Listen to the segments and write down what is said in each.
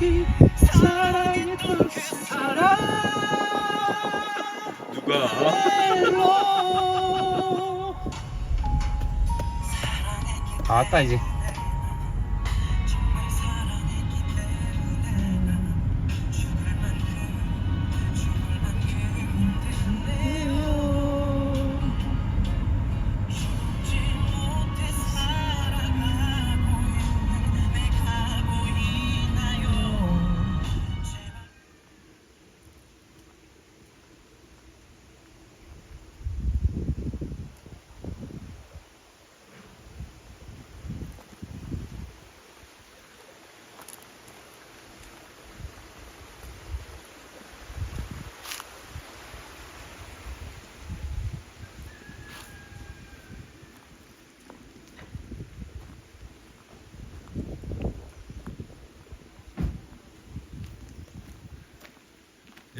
듯이 사랑했던 그 사람 누가? 다 왔다 이제.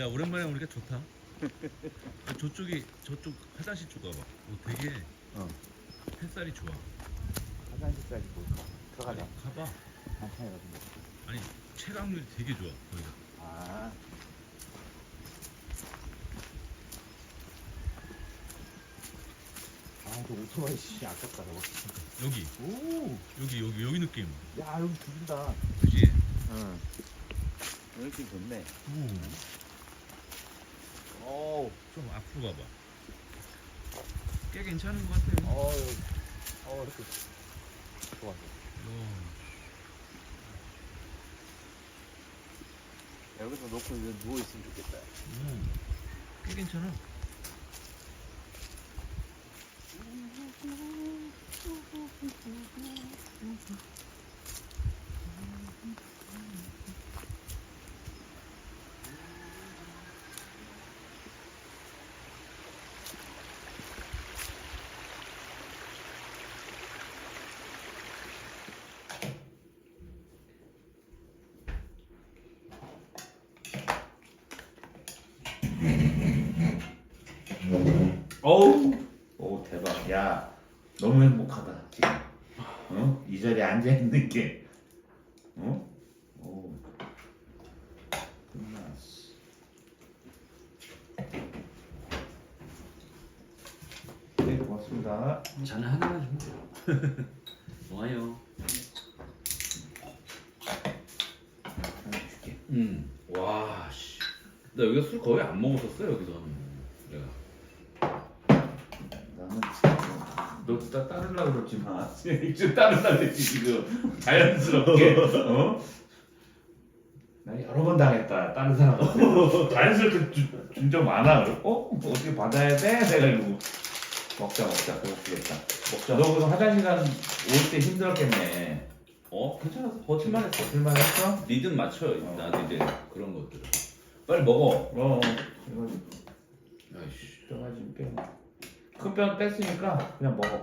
야 오랜만에 오니까 좋다. 야, 저쪽이 저쪽 화장실 쪽 가봐. 오, 되게 어. 햇살이 좋아. 화장실까지 볼까? 들어가자. 가봐. 괜찮아가지고. 아니 체감률이 되게 좋아. 거기가. 아. 아, 저 오토바이 씨 아깝다 저거. 여기 오. 여기 여기 여기 느낌. 야, 여기 죽인다. 그지? 응. 여기 좋네. 오. 오. 좀 앞으로 가봐. 꽤 괜찮은 것 같아요. 어, 여기. 어, 이렇게. 좋아. 어. 여기서 놓고 이제 누워 있으면 좋겠다. 음, 꽤 괜찮아. 어우, 오 대박. 야, 너무 행복하다 지금. 어? 이 자리에 앉아 있는 게, 어? 오, 끝났어. 네, 고맙습니다. 자네 하나만 좀. 좋아요. 하나 줄게. 음. 와, 씨. 나 여기서 술 거의 안 먹었었어, 여기서는. 내가. 나는 지금 너 진짜 따르려고 그러지 마. 지금 따르려고 그랬지 지금 자연스럽게. 어? 나 여러 번 당했다. 다른 사람한테 자연스럽게 준적 많아. 그래. 어? 뭐 어떻게 받아야 돼? 내가 이러고 먹자 먹자 그렇겠다. 먹자. 너 그럼 화장실 간올때 힘들었겠네. 어, 괜찮았어. 버틸만 했어. 버틸만 했어? 리듬 맞춰, 어. 나한테 이제 그런 것들. 빨리 먹어. 어. 이거 아이씨. 뼈가지고 빼. 큰뼈 뺐으니까 그냥 먹어.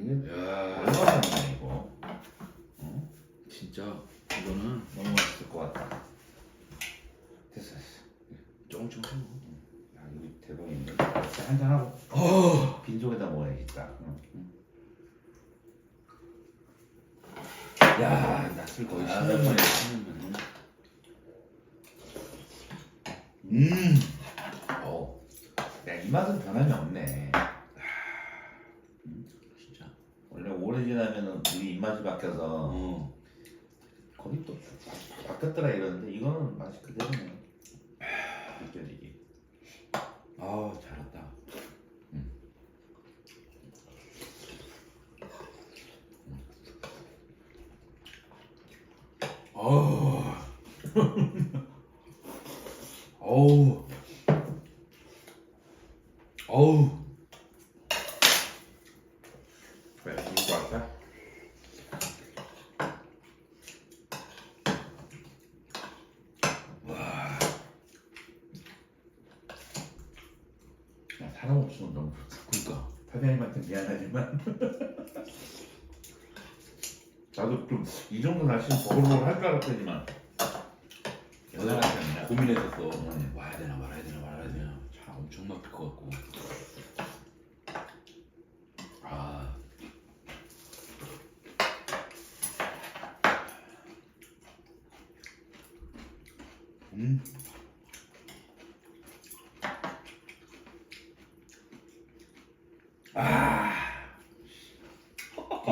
이게 야, 얼마나 먹냐 이거. 진짜 이거는 너무 맛있을 것 같다. 됐어, 됐어. 쫑쫑 해. 야, 이거 대박인데. 한잔 하고 어. 빈속에다 먹어야지 딱. 응, 응. 야, 낯을 거의 아, 10년 만에 네. 10년 만에. 음. 어. 야, 이 맛은 변함이 없네. 진짜. 원래 오래 지나면은 우리 입맛이 바뀌어서 어. 거의 또 바뀌었더라 이러는데 이거는 맛이 그대로네. 느껴지기. 아, 잘했다. 어우. 어우. 너무 좋다. 그러니까. 사장님한테 미안하지만 나도 좀 이 정도 날씨는 버글버글 할줄 알았더니만 아니라 고민했었어. 음. 와야 되나 말아야 되나 말아야 되나. 차 엄청 막힐 것 같고. 아. 음.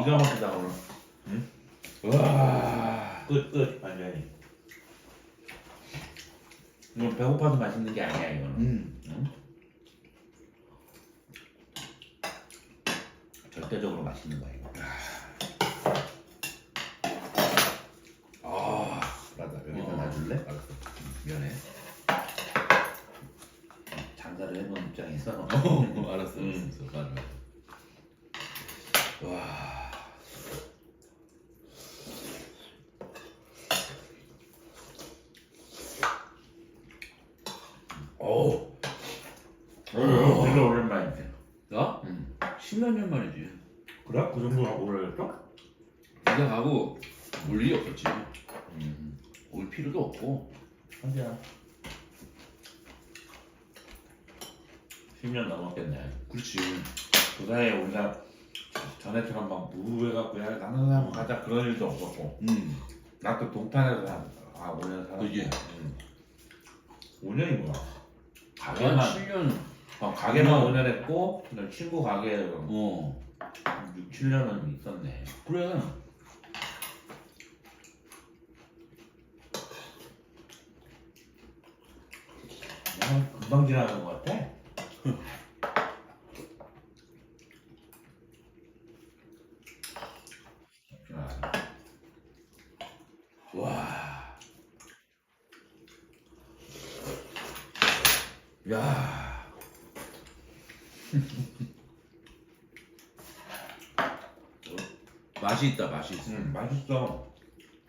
기가 막히다 오늘 와. 끝끝 완전히 이건 배고파서 맛있는 게 아니야 이거는 음. 응? 절대적으로 맛있는 거야 이거 아. 맞아 여기다 어. 놔줄래? 알았어. 미안해. 장사를 해본 입장에서 어, 알았어. 음. 알았어. 맞아. 맞아. 와. 어우. 어, 되게 오랜만이지 나? 응. 십몇 년 만이지. 그 정도 오래됐어? 올 일이 없었지. 음. 올 필요도 없고. 하자 10년 넘었겠네 그렇지. 그 사이에 우리가 전에처럼 막 무해갖고 야 나는 한번 가자 그런 일도 없었고 음. 나도 동탄에서 한 아, 5년 살았고 그지? 응. 5년이구나 한 가게만 7년. 어, 가게만 음. 5년 했고 그다음에 친구 가게 어. 6, 7년은 있었네 그래. 야, 금방 지나간 것 같아 아, 와. 야. 맛이 있어. 음, 맛있어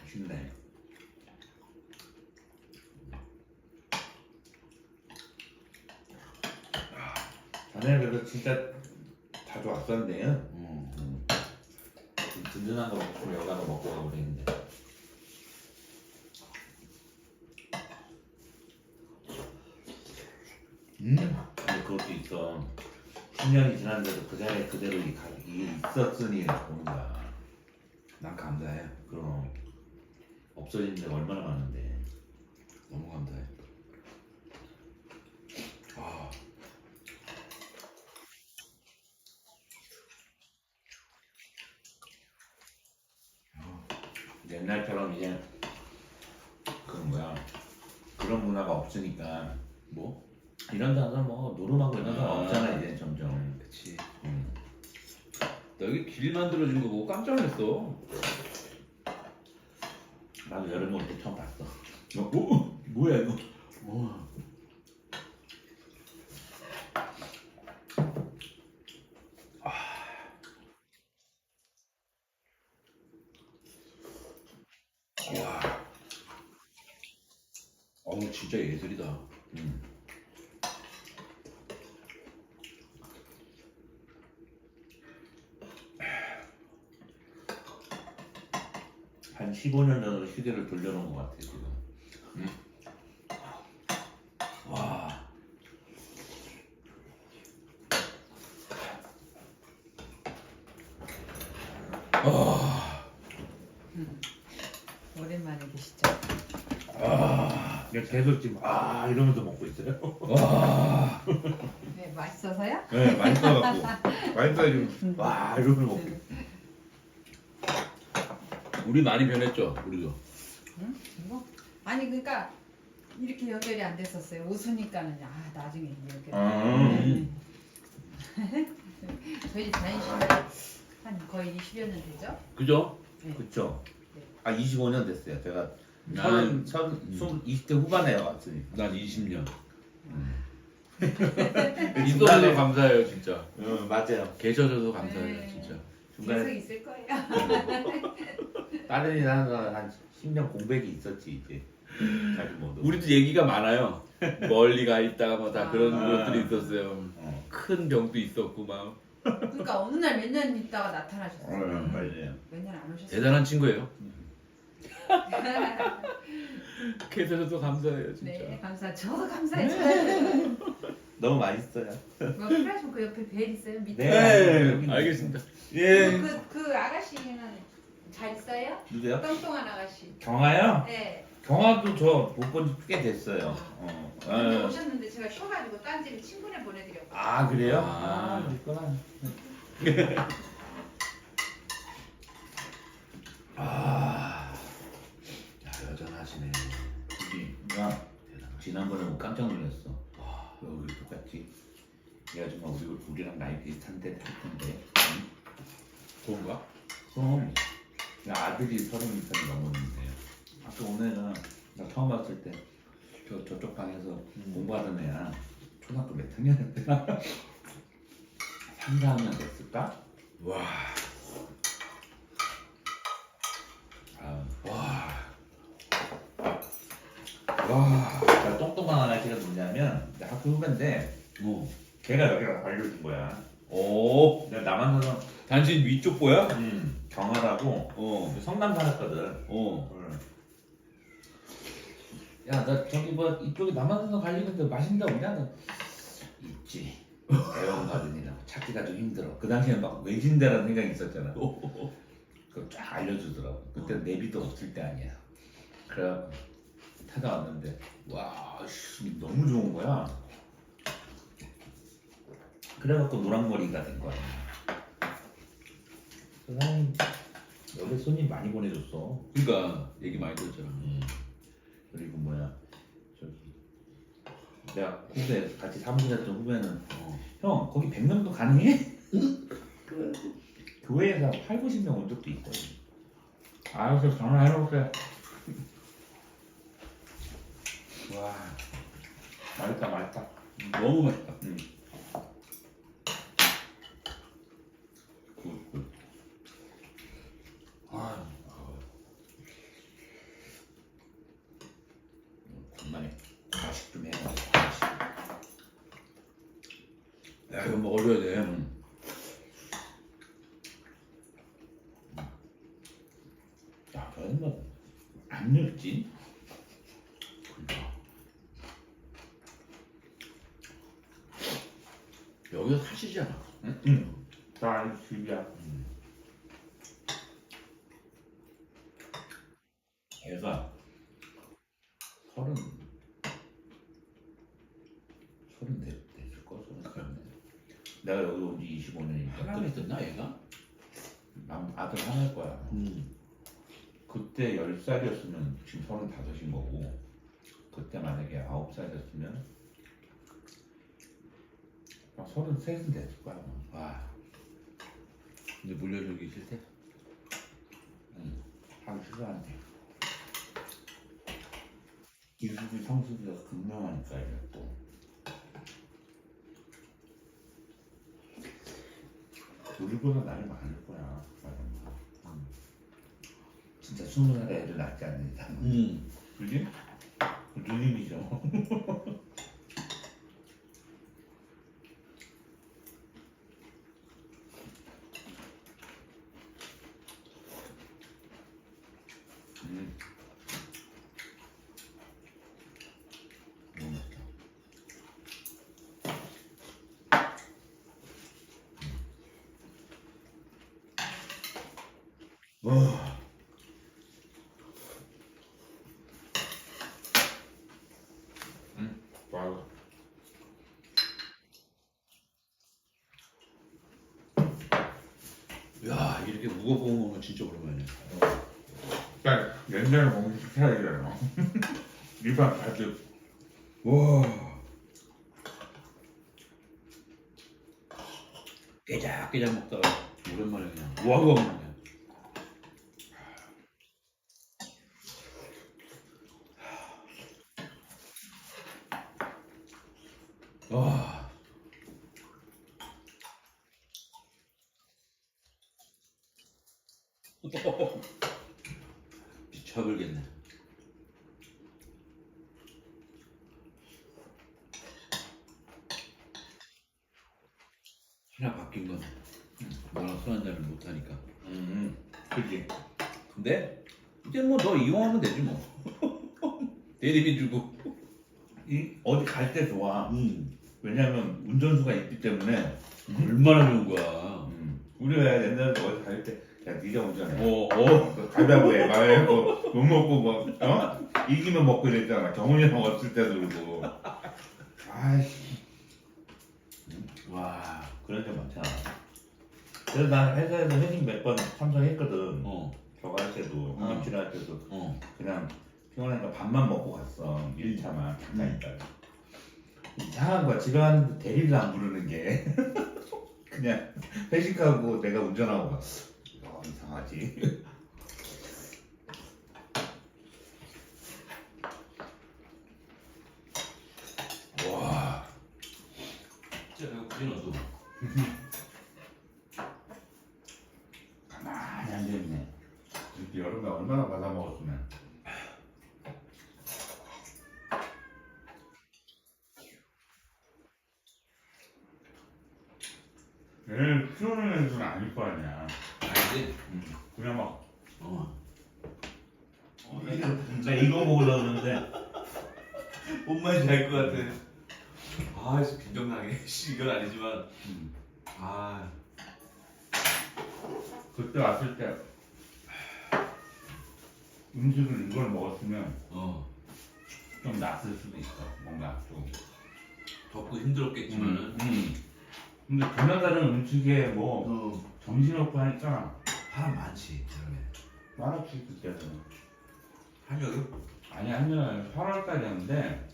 맛있네 자네 그래도 진짜 자주 어. 음. 좀 든든한 거 먹고 여가 거 먹고 가고 그랬는데 음. 근데 그것도 있어 10년이 지났는데도 그 자리에 그대로 이 가격이 있었으니 뭔가 난 감사해. 그럼 없어진 데가 얼마나 많은데 너무 감사해. 아. 옛날처럼 이제 그 뭐야 그런 문화가 없으니까 뭐? 이런 데 와서 뭐 노름하고 이런 거 아. 없잖아 이제 점점 그치. 여기 길 만들어진 거 보고 깜짝 놀랐어. 나도 여름 올때 처음 봤어 어, 어? 뭐야 이거 와. 와. 어우 진짜 예술이다. 음. 15년 전으로 시대를 돌려놓은 것 같아 지금 와. 아. 오랜만에 드시죠. 그냥 계속 지금 아 이러면서 먹고 있어요 와. 네, 맛있어서요? 네 맛있어갖고 맛있어 지금 와 이러면서 먹고 있어 우리 많이 변했죠, 우리도. 응? 이거? 아니 그러니까 이렇게 연결이 안 됐었어요. 웃으니까는 아 나중에 이렇게. 음. 저희 다니신 한 거의 20여 년 되죠? 그죠? 그쵸 아 25년 됐어요 제가 나는- 서른 서른 스물 20대 후반에 왔으니 난 20년. 중간에- 있어서 감사해요, 진짜. 응 맞아요 계셔줘서 감사해요, 네. 진짜. 계속 중간에 있을 거예요. 다른 일 하는 거는 한 10년 공백이 있었지 이제 자주 못 오고. 우리도 얘기가 많아요. 멀리 가 있다가 뭐 다 그런 아. 것들이 있었어요. 어. 큰 병도 있었고 막 그러니까 어느 날 몇 년 있다가 나타나셨어요. 맞아요. 몇 년 안 오셨어요. 대단한 친구예요. 캐서줘서 감사해요 진짜. 네, 감사. 저도 감사해요. 너무 맛있어요. 뭐 필요하시면 그 옆에 벨 있어요 밑에. 네. 알겠습니다. 예. 그, 그 아가씨는 잘 있어요? 누구요? 똥똥한 아가씨. 경아요? 네. 경아도 저 못 본지꽤 됐어요. 어. 근데 어. 오셨는데 제가 쉬어가지고 딴 집에 친구네 보내드렸고. 아 그래요? 아. 아, 그랬구나. 아, 야 여전하시네. 야, 지난번에 뭐 깜짝 놀랐어. 와, 여기 똑같지? 얘가 정말 우리, 우리랑 나이 비슷한데 할 텐데. 좋은가? 그럼 야, 아들이 서른 이상이 넘었는데 아까 오늘은 나 처음 봤을 때 저, 저쪽 방에서 공부하던 애야. 초등학교 몇 학년이었더라? 3, 4학년 됐을까? 와, 아, 와, 와, 나 똥똥한 아저씨가 누구냐면 내 학교 후배인데 어, 걔가 여기가 알려준 거야 오, 내가 남한사는 당신 위쪽 보야? 음, 경화라고 어, 성남 살았거든 어, 야, 나 저기 뭐 이쪽에 남한산성 갈리는데 맛있는 데 없냐? 너 있지. 애원가든이라고 찾기가 좀 힘들어. 그 당시에는 막 외진데라는 생각이 있었잖아. 그거 쫙 알려주더라고. 그때 내비도 없을 때 아니야. 그래갖고 찾아왔는데 와, 씨, 너무 좋은 거야. 그래갖고 노랑머리가 된 거야. 그 사람이 여기 손님 많이 보내줬어. 그러니까 얘기 많이 들었잖아. 음. 그리고 뭐야 저기 내가 후배 같이 사무실했던 후배는 어. 형 거기 100명도 가능해? 교회에서 8, 90명 온 적도 있거든 알았어 전화해놓을게 와 맛있다 맛있다 너무 맛있다. 음. 굿, 굿. 아, 간만에 과식 좀 해야 과식. 야, 이거 먹어줘야 돼. 음. 야, 저는 뭐안 늙지? 여기서 사시잖아. 응, 응. 나 집이야. 걔가 서른 서른 됐, 됐을 거 서른 됐네. 내가 여기 온 지 25년이니까 하나 됐나 얘가? 남 아들 하나일 거야. 음. 그때 10살이었으면 지금 35인 거고 그때 만약에 9살이었으면 막 33은 됐을 거야. 아마. 와. 이제 물려주기 싫대. 응. 하기 싫어한대. 기술이 성수기가 극명하니까 이랬고. 우리보다 나이 많을 거야. 응. 진짜 스무 살에 애를 낳지 않는 이상. 음. 그지? 누님이죠. 와. 음, 와우. 야, 이렇게 무거운 먹으면 진짜 오랜만이야. 딱 옛날에 먹는 스타일이잖아. 일반 가득. 와. 깨작깨작 먹다가 오랜만에 그냥 우아우아 먹네. 와. 미쳐버리겠네. 하나 바뀐 건 너랑 술 한잔을 못 하니까. 음, 그지. 근데 이제 뭐 너 이용하면 되지 뭐. 대리비 주고. 이 어디 갈 때 좋아. 음. 왜냐면 운전수가 있기 때문에. 얼마나 좋은 거야. 음, 우리가 옛날에 어디 갈 때, 야 네가 운전해. 어, 어. 가자고 해 말고 못 먹고 뭐 어? 이기면 먹고 이랬잖아. 경훈이랑 없을 때도 그러고. 아이씨. 와 그런 적 많잖아. 그래서 난 회사에서 회식 몇 번 참석했거든. 어, 할 때도 어. 김치를 할 때도 어. 그냥 피곤하니까 밥만 먹고 갔어. 1차만 잠깐 있다가. 이상한 거야. 집에 갔는데 대리를 안 부르는 게. 그냥 회식하고 내가 운전하고 갔어 어, 이상하지 와 진짜 이거 굳이 넣어도. 가만히 앉아있네 이렇게 여름에 얼마나 받아 먹었으면 얘를 키우는 애들은 아닐 거 아니야 알지? 그냥 막 어. 어, 나, 이거, 나 이거 먹으려고 그러는데 뭔 말인지 알 것 같아. 아, 씨, 빈정나게. 아니지만. 음. 아, 그때 왔을 때 음식을 이걸 먹었으면 어. 좀 낫을 수도 있어 뭔가 좀 덥고 힘들었겠지만은. 음, 음. 근데 전날다른 음식에 뭐 어. 정신없고 하니까 사람 많지, 여름에. 많았지 그때는 한여름? 아니 한년 8월달이었는데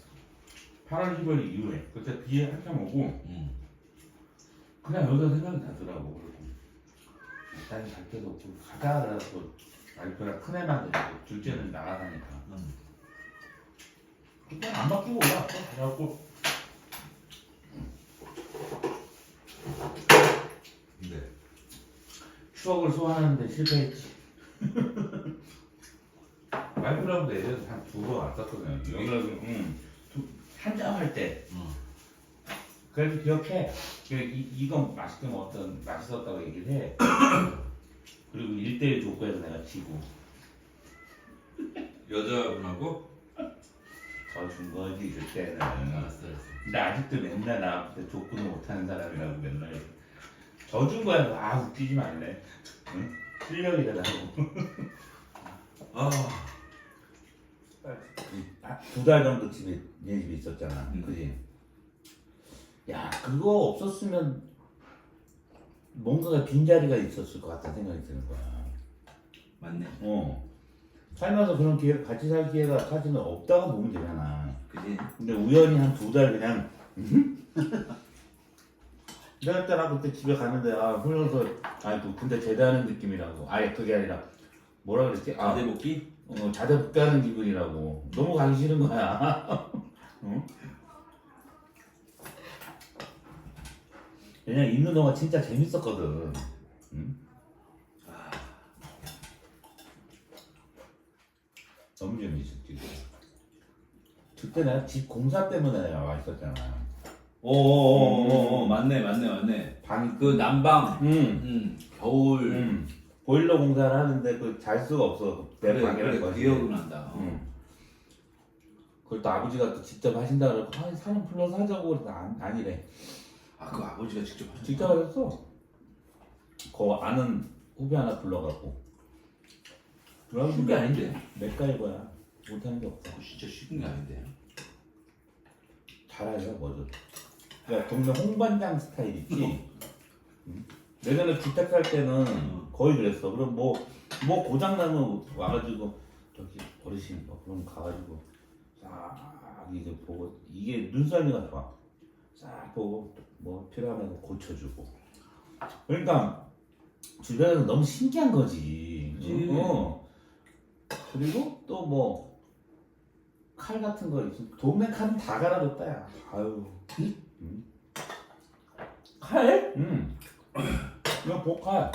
8월 10월 이후에 그때 비에 한참 오고 응. 그냥 여기서 생각이 나더라고. 딸이 갈 데도 없고 가자 그래서 와이프랑 큰애만 데리고 둘째는 나가다니까. 응. 그때 안 바뀌고 올라 또 가자고. 근데 추억을 소환하는데 실패했지. 와이프랑도 예전에 한두 번 왔었거든요 여기라도 응. 한잔 할때. 어. 그래도 기억해. 그 이, 이건 맛있게 먹었던 맛있었다고 얘기를 해. 그리고 1대1 조건에서 내가 지고 여자분하고? 더준 거지 그때는. 알았어, 알았어. 근데 아직도 맨날 나 앞에 족구는 못하는 사람이라고 맨날 져준 거야. 아 웃기지 말래. 응? 실력이라고. 아. 두 달 정도 집에 얘 집에 있었잖아. 음. 그지? 야 그거 없었으면 뭔가가 빈자리가 있었을 것 같다는 생각이 드는 거야. 맞네. 어. 살면서 그런 기회, 같이 살 기회가 사실은 없다고 보면 되잖아. 그지? 근데 우연히 한 두 달 그냥. 내가 그때 나 그때 집에 갔는데 아 훈련소 아니 그 군대 제대하는 느낌이라고. 아예 그게 아니라 뭐라 그랬지? 아 자대 복귀? 어, 자대 복귀하는 기분이라고. 너무 가기 싫은 거야. 응? 왜냐 있는 동안 진짜 재밌었거든. 응? 너무 재밌었지. 그때 내가 집 공사 때문에 내가 와 있었잖아. 오오오오 맞네 맞네 맞네. 방이 그 난방. 응. 응. 겨울. 응. 보일러 공사를 하는데 그 잘 수가 없어. 내 그래 방이라 그래 거지. 기억은 난다. 어. 응. 그걸 또 아버지가 또 직접 하신다 그러고 아 사람 불러서 하자고 그래서 안, 아니래. 아 그 아버지가 직접 하셨어. 직접 하셨어. 그 아는 후배 하나 불러갖고. 쉬운 게 아닌데. 맥가이버야. 못하는 게 없어. 그거 진짜 쉬운 게 아닌데. 잘하죠 뭐든. 그러니까 동네 홍반장 스타일 있지. 응? 예전에 주택 살 때는 응. 거의 그랬어. 그럼 뭐, 뭐 고장 나면 와가지고, 저기 어르신, 뭐 그럼 가가지고, 싹 이제 보고, 이게 눈썰미가 좋아. 싹 보고, 뭐 필요하면 고쳐주고. 그러니까, 주변에서 너무 신기한 거지. 그치. 어. 그리고 또 뭐, 칼 같은 거 동네 칼은 다 갈아줬다, 야. 아유. 응? 칼? 응. 그냥 복칼.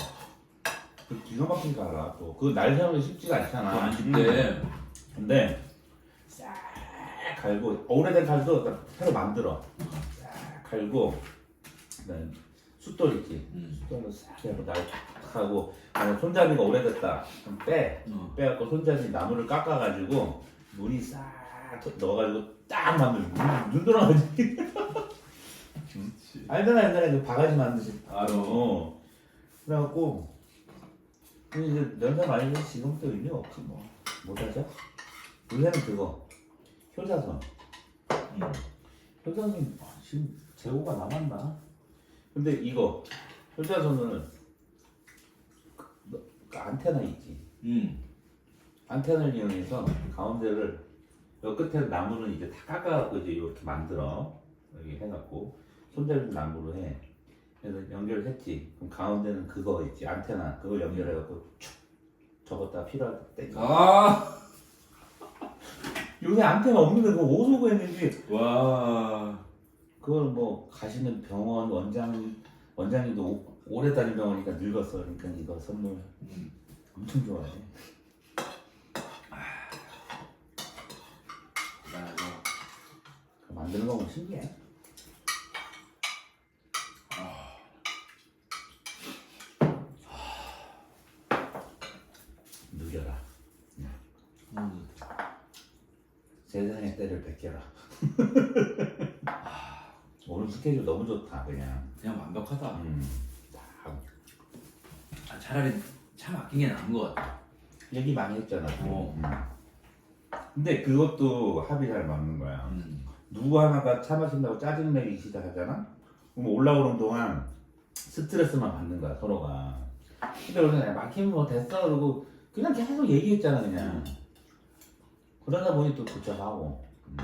그 기가 막히게 갈라 또. 그 날 세우는 게 쉽지가 않잖아. 그거 안집 때. 근데 싹 갈고 오래된 칼도 딱 새로 만들어. 싹 갈고 그다음에 숫돌 있지. 음. 숫돌로 싹 해갖고 나를 탁 하고 만약 손잡이가 오래됐다. 그럼 빼. 어. 빼갖고 손잡이 나무를 깎아가지고 물이 싹 넣어가지고 딱 만들고 눈, 눈 돌아가지. 알잖아 옛날에 그 바가지 만드시. 알아. 어. 그래갖고 근데 이제 연세 많이 돼서 지금 또 의미 없지 뭐. 못하죠? 요새는 그거 효자선. 음. 효자선 지금 재고가 남았나? 근데 이거 효자선은 그, 그 안테나 있지. 음. 안테나를 이용해서 가운데를 여 끝에 나무는 이제 다 깎아갖고 이제 이렇게 만들어 여기 해갖고 손잡이 나무로 해. 그래서 연결을 했지. 그럼 가운데는 그거 있지 안테나 그걸 연결해갖고 쭉 접었다 필요할 때 떼. 아. 요새 안테나 없는데 그거 어디서 구했는지 와. 그걸 뭐 가시는 병원 원장 원장님도 오, 오래 다닌 병원이니까 늙었어. 그러니까 이거 선물 음. 엄청 좋아해. 맞아. 그거 만드는 거 보면 신기해. 누겨라. 음. 세상의 때를 베껴라. 아, 오늘 스케줄 너무 좋다 그냥. 그냥 완벽하다. 음, 다 아, 차라리 차 막힌 게 나은 것 같아. 얘기 많이 했잖아. 어. 음. 근데 그것도 합이 잘 맞는 거야. 음. 누구 하나가 차 마신다고 짜증내기 시작하잖아? 그럼 올라오는 동안 스트레스만 받는 거야, 서로가. 근데 우리는 야, 막히면 뭐 됐어, 그러고 그냥 계속 얘기했잖아, 그냥. 그러다 보니 또 도착하고. 음.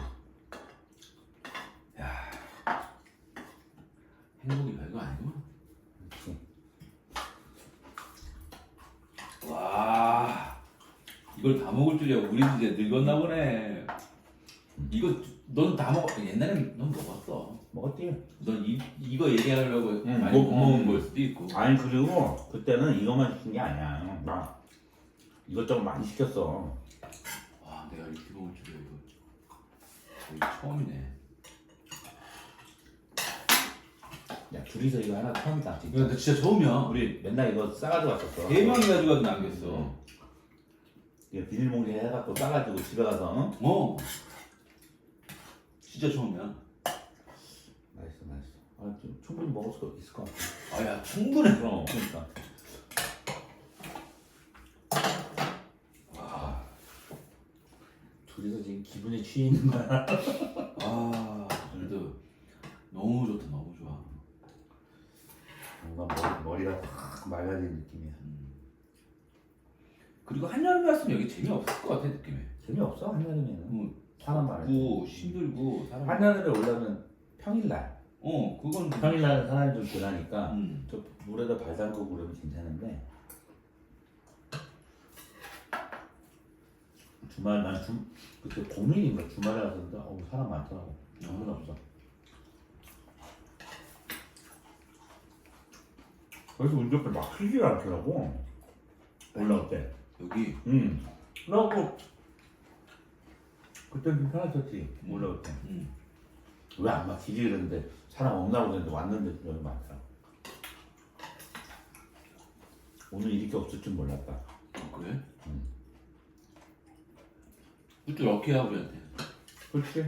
행복이 별거 아니구나. 그치. 와. 이걸 다 먹을 줄이야. 우리 이제 늙었나 보네. 이거 넌 다 먹었. 옛날엔 넌 먹었어. 먹었지? 넌 이, 이거 얘기하려고 응, 많이 뭐, 못 먹은 음. 걸 수도 있고. 아니, 그리고 그때는 이것만 시킨 게 아니야. 막 이것저것 많이 시켰어. 와, 내가 이렇게 먹을 줄이야 이거. 이거 처음이네. 야, 둘이서 이거 하나 처음이다. 진짜. 야, 나 진짜 처음이야. 우리 맨날 이거 싸가지고 왔었어. 세 명이 가지고 남겼어. 이거 비닐봉지 해갖고 싸가지고 집에 가서 응? 어. 진짜 처음이야. 맛있어 맛있어 아, 좀 충분히 먹을 수 있을 것 같아 아야 충분해. 그럼 그러니까 와. 둘이서 지금 기분에 취해 있는 거야 아 그래도 너무 좋다 너무 좋아. 뭔가 머리, 머리가 확 맑아진 느낌이야 음. 그리고 한여름에 왔으면 여기 재미없을 것 같아 느낌이. 재미없어 한여름에는 음, 사람 많을 고때 힘들고 사람. 한여름에 올라면 평일날 어 그건. 평일날은 사람이 좀 덜하니까 음. 저 물에다 발 담그고 그러면 괜찮은데 주말 난 주, 그때 고민인가 주말에 갔었는데 어우 사람 많더라고 정말 없어 그래서 운전대 막히지 않더라고 올라올 때 여기 응. 그래갖고 그때 좀 편했었지 올라올 때 음. 왜 안 막히지 그랬는데 사람 없나 보는데 왔는데 여기 많더라 오늘 이렇게 없을 줄 몰랐다 어, 그래? 음. 그것도 럭키야 우리한테. 그렇지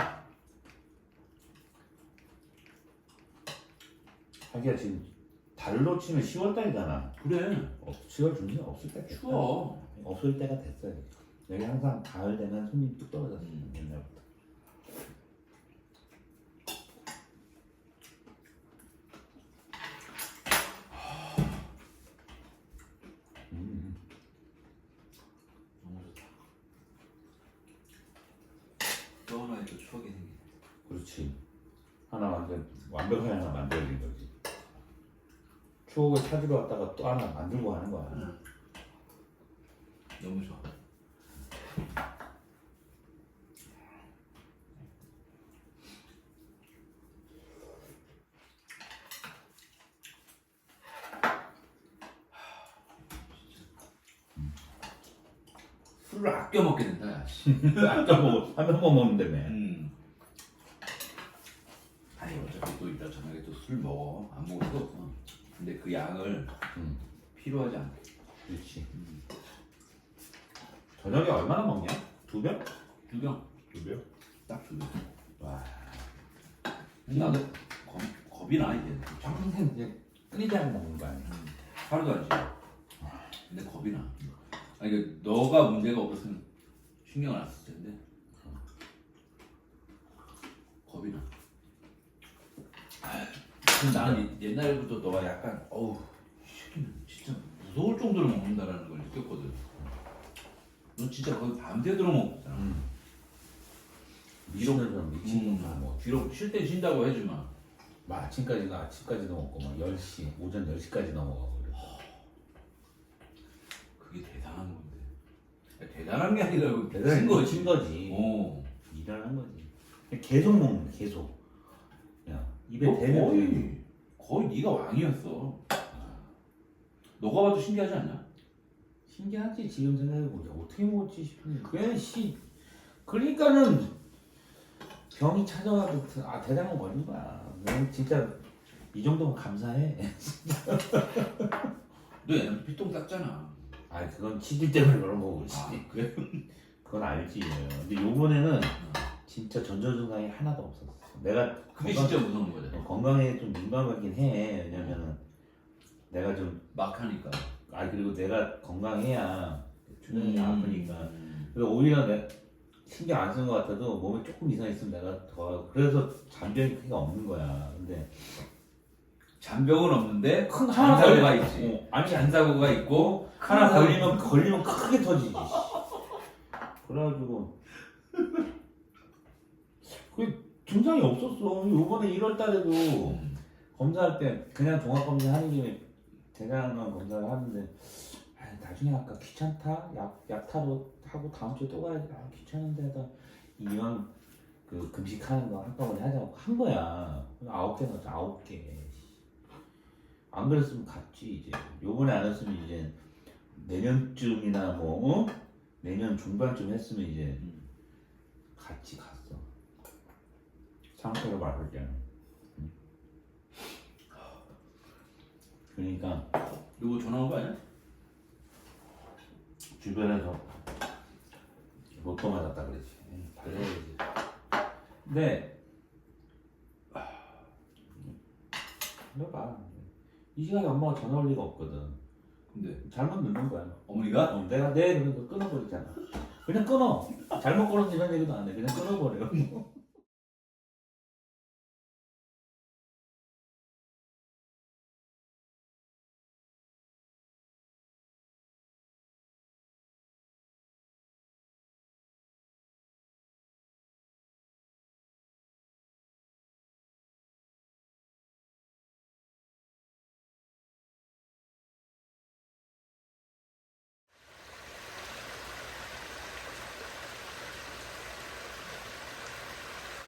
하기야 지금 달로 치면 10월달이잖아 그래. 어, 10월 중순 없을 때 됐다. 추워. 없을 때가 됐어요 여기 항상 가을 되면 손님 뚝 떨어졌어 음. 옛날부터 음. 너무 좋다. 또 하나의 또 추억이 생기네. 그렇지. 하나 완전 완벽하게 하나 만들어진 거지. 추억을 찾으러 왔다가 또 하나 만들고 하는 거야. 응. 너무 좋아. 술을 아껴 먹게 된다. 야, 씨. 아까 뭐한 명만 먹는다며. 음. 아니 어차피 또 이따 저녁에 또 술 먹어. 안 먹을 수가 없어. 근데 그 양을 음. 필요하지 않게. 그렇지. 저녁에 얼마나 먹냐? 두 병? 두 병, 두 병? 딱 두 병. 와. 나도 겁, 겁이 나 이제. 평생 이제 끊이지 않고 먹는 거 아니야? 하루도 안 쉬어. 근데 겁이 나. 아니 그 너가 문제가 없었으면 신경을 안 썼을 텐데 겁이 나. 근데 나는 옛날부터 너가 약간 어우 이 새끼는 진짜 무서울 정도로 먹는다라는 걸 느꼈거든. 너 진짜 거의 밤새도록 먹잖아. 음. 미친놈 좀 미친놈 음, 뭐. 비록 쉴 때 쉰다고 해주마. 막 아침까지도 아침까지도 먹고 막 10시 오전 10시까지 넘어가고 그래. 그게 대단한 건데. 대단한 게 아니라 그 대단히 친 거지. 친 거지. 어. 일하는 거지. 계속 먹는 거야, 계속. 야 입에 너 대면 거의 되는 거의 네가 왕이었어. 너가 봐도 신기하지 않냐? 신기하지 지금 생각해보자 어떻게 먹었지 싶은데 그냥 씨 그러니까는 병이 찾아와도 그- 아 대단한 걸린 거야 난 진짜 이 정도면 감사해 너 옛날에 피똥 쌌잖아. 아 그건 치질 때문에 그런 거고 씨. 아 그래? 그건 알지 근데 요번에는 진짜 전조증상이 하나도 없었어 내가 그게 건강- 진짜 무서운 거잖아. 어, 건강에 좀 민감하긴 해 왜냐면은 내가 좀막 하니까. 아 그리고 내가 건강해야 주변이 아프니까 음. 그래서 오히려 내 신경 안 쓰는 것 같아도 몸에 조금 이상 있으면 내가 더 그래서 잔병이 크게 없는 거야 근데 잔병은 없는데 큰 잔사고가 걸리- 있지. 어, 아니 잔사고가 있고 하나 큰 사고- 걸리면 걸리면 크게 터지지 그래가지고 그 증상이 없었어 요번에 1월 달에도 음. 검사할 때 그냥 종합검사 하는 김에 대장암 검사를 하는데 아, 나중에 아까 귀찮다 약 약타로 하고 다음 주에 또 가야지 아 귀찮은데 하다 이왕 그 금식하는 거 한꺼번에 하자고 한 거야 아홉 개 넣었지 아홉 개안 그랬으면 갔지 이제 요번에 안 했으면 이제 내년쯤이나 뭐 어? 내년 중반쯤 했으면 이제 음. 같이 갔어 상태가 맞을 때는. 응. 그러니까 누구 전화 온 거 아니야? 주변에서 로또 맞았다 그러지. 달려야지. 근데 해봐. 이 시간에 엄마가 전화 올 리가 없거든. 근데? 잘못 넣는 거야. 어머니가? 어, 내가 네 그러니까 끊어버리잖아. 그냥 끊어. 잘못 이런 얘기도 안해. 그냥 끊어버려